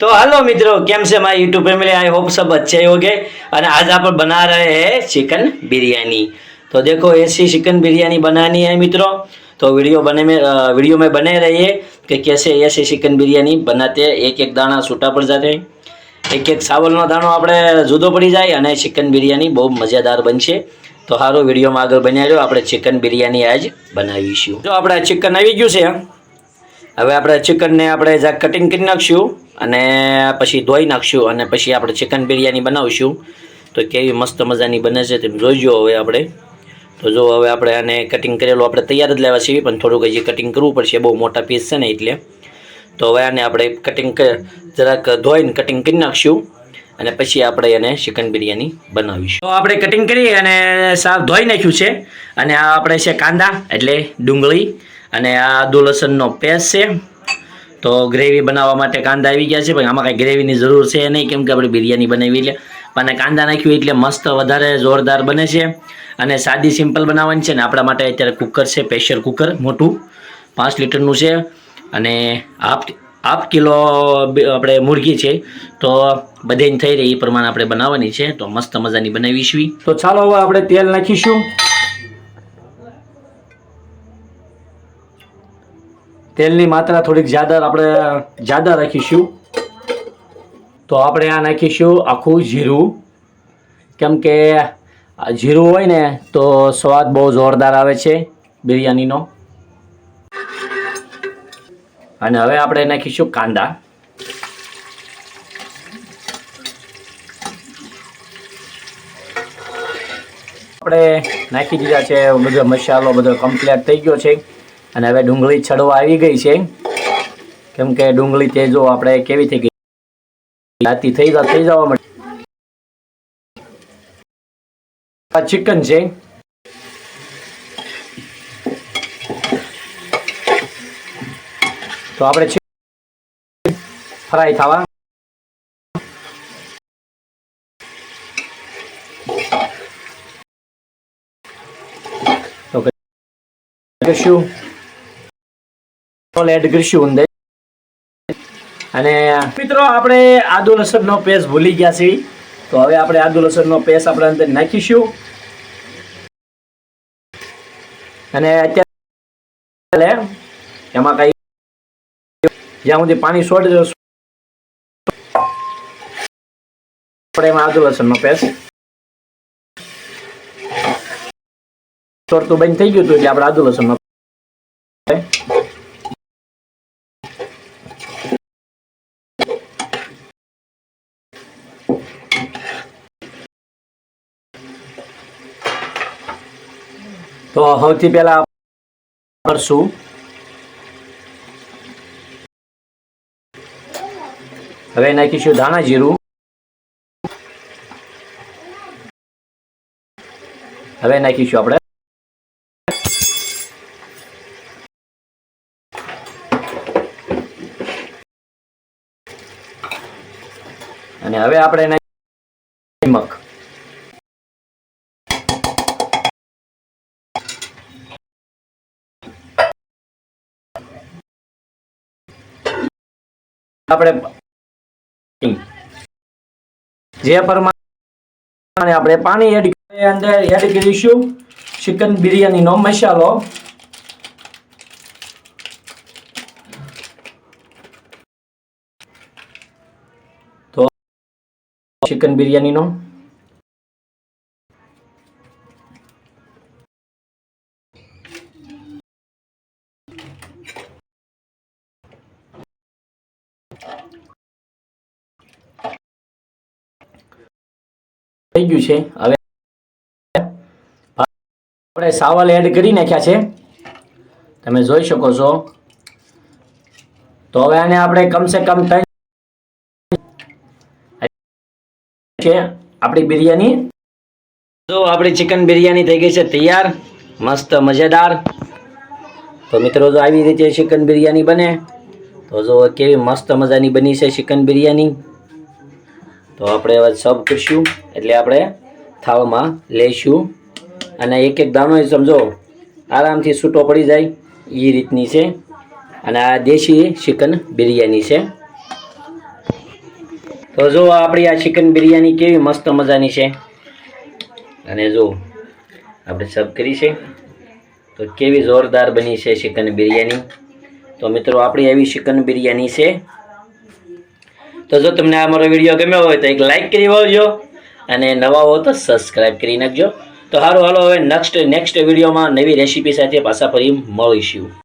तो हेलो मित्रों केम से हमारे यूट्यूब फैमिली आई होप सब अच्छे होंगे और आज आप बना रहे हैं चिकन बिरयानी तो देखो ऐसी चिकन बिरयानी बनानी है मित्रों तो वीडियो बने में अ, वीडियो में बने रहिए कि कैसे ऐसे चिकन बिरयानी बनाते हैं एक एक दाना છૂટા પડી जाते हैं એક એક સાવલનો દાણો આપણે જુદો પડી જાય અને ચિકન બિરયાની બહુ મજાદાર બનશે તો સારો વિડીયોમાં આગળ બન્યા રહ્યો આપણે ચિકન બિરયાની આજ બનાવીશું જો આપણે ચિકન આવી ગયું છે હવે આપણે ચિકનને આપણે જરાક કટિંગ કરી નાખશું અને પછી ધોઈ નાખશું અને પછી આપણે ચિકન બિરયાની બનાવશું. તો કેવી મસ્ત મજાની બને છે તેમ જોઈજો હવે આપણે. તો જો હવે આપણે આને કટિંગ કરેલું આપણે તૈયાર જ લેવા છીએ પણ થોડુંક હજી કટિંગ કરવું પડશે, બહુ મોટા પીસ છે ને એટલે. તો હવે આને આપણે કટિંગ જરાક ધોઈને કટિંગ કરી નાખશું અને પછી આપણે એને ચિકન બિરયાની બનાવીશું. તો આપણે કટિંગ કરી અને સાફ ધોઈ નાખ્યું છે. અને આ આપણે છે કાંદા, એટલે ડુંગળી અને આ આદુ લસણનો પેસ્ટ છે. તો ગ્રેવી બનાવવા માટે કાંદા આવી ગયા છે, પણ આમાં કાંઈ ગ્રેવીની જરૂર છે નહીં, કેમ કે આપણે બિરયાની બનાવી એટલે અને કાંદા નાખ્યું એટલે મસ્ત વધારે જોરદાર બને છે. અને સાદી સિમ્પલ બનાવવાની છે ને, આપણા માટે અત્યારે કુકર છે, પ્રેશર કુકર, મોટું, પાંચ લીટરનું છે. અને હાફ હાફ કિલો આપણે મુરગી છે, તો બધેને થઈ રહી એ પ્રમાણે આપણે બનાવવાની છે, તો મસ્ત મજાની બનાવીશું. તો ચાલો હવે આપણે તેલ નાખીશું. તેલની માત્રા થોડીક જ્યાદા આપણે જ્યાદા રાખીશું. તો આપણે આ નાખીશું આખું જીરું. કેમ કે જીરું હોય ને તો સ્વાદ બહુ જોરદાર આવે છે બિરયાનીનો. અને હવે આપણે નાખીશું કાંદા. આપણે નાખી દીધા છે, બધો મસાલો બધો કમ્પ્લીટ થઈ ગયો છે. અને હવે ડુંગળી છડવા આવી ગઈ છે. કેમ કે ડુંગળી તે જો આપણે કેવી થઈ ગઈ? લાતી થઈ જાય થઈ જવા માટે ચિકન છે. તો આપણે ફ્રાય થવા કરીશું એડ કરીશું અંદર અને મિત્રો, આપણે આદુ લસણનો પેસ્ટ ભૂલી ગયા છીએ. તો હવે આપણે આદુ લસણનો પેસ્ટ આપણે અંદર નાખીશું. અને અત્યારે એમાં કઈ જ્યાં સુધી પાણી છોડ આપણે એમાં આદુ લસણનો પેસ્ટ છોડતું બંધ થઈ ગયું હતું એટલે આપણે આદુ લસણનો તો સૌથી પહેલા કરશું. હવે નાખીશું ધાણા જીરું. હવે નાખીશું આપણે અને હવે આપણે નાખીશું નમક આપણે જે પ્રમાણે આપણે પાણી એડ અંદર એડ કરીશું. ચિકન બિરયાનીનો મસાલો. તો ચિકન બિરયાનીનો થઈ ગયું છે. હવે આપણે સાવલ એડ કરી નાખ્યા છે. તમે જોઈ શકો છો. તો હવે આને આપણે કમસે કમ ત્રણ છે આપણી બિરયાની. તો આપણી ચિકન બિરયાની થઈ ગઈ છે તૈયાર, મસ્ત, મજેદાર. તો મિત્રો, જો આવી રીતે ચિકન બિરયાની બને, તો જો કેવી મસ્ત મજાની બની છે ચિકન બિરયાની. તો આપણે હવે સબ કરીશું. એટલે આપણે થાળમાં લઈશું અને એક એક દાણો સમજો, આરામથી છૂટો પડી જાય. એ રીતની છે. અને આ દેશી ચિકન બિરયાની છે. તો જો આપણી આ ચિકન બિરયાની કેવી મસ્ત મજાની છે. અને જો આપણે સબ કરી છે. તો કેવી જોરદાર બની છે ચિકન બિરયાની તો મિત્રો, આપણી એવી ચિકન બિરયાની છે. તો જો તમને આ મારો વીડિયો ગમ્યો હોય તો એક લાઇક કરી વાવજો અને નવા હો તો સબસ્ક્રાઈબ કરી નાખજો. તો સારું હાલો, હવે નેક્સ્ટ નેક્સ્ટ વિડીયોમાં નવી રેસીપી સાથે પાછા ફરી મળીશું.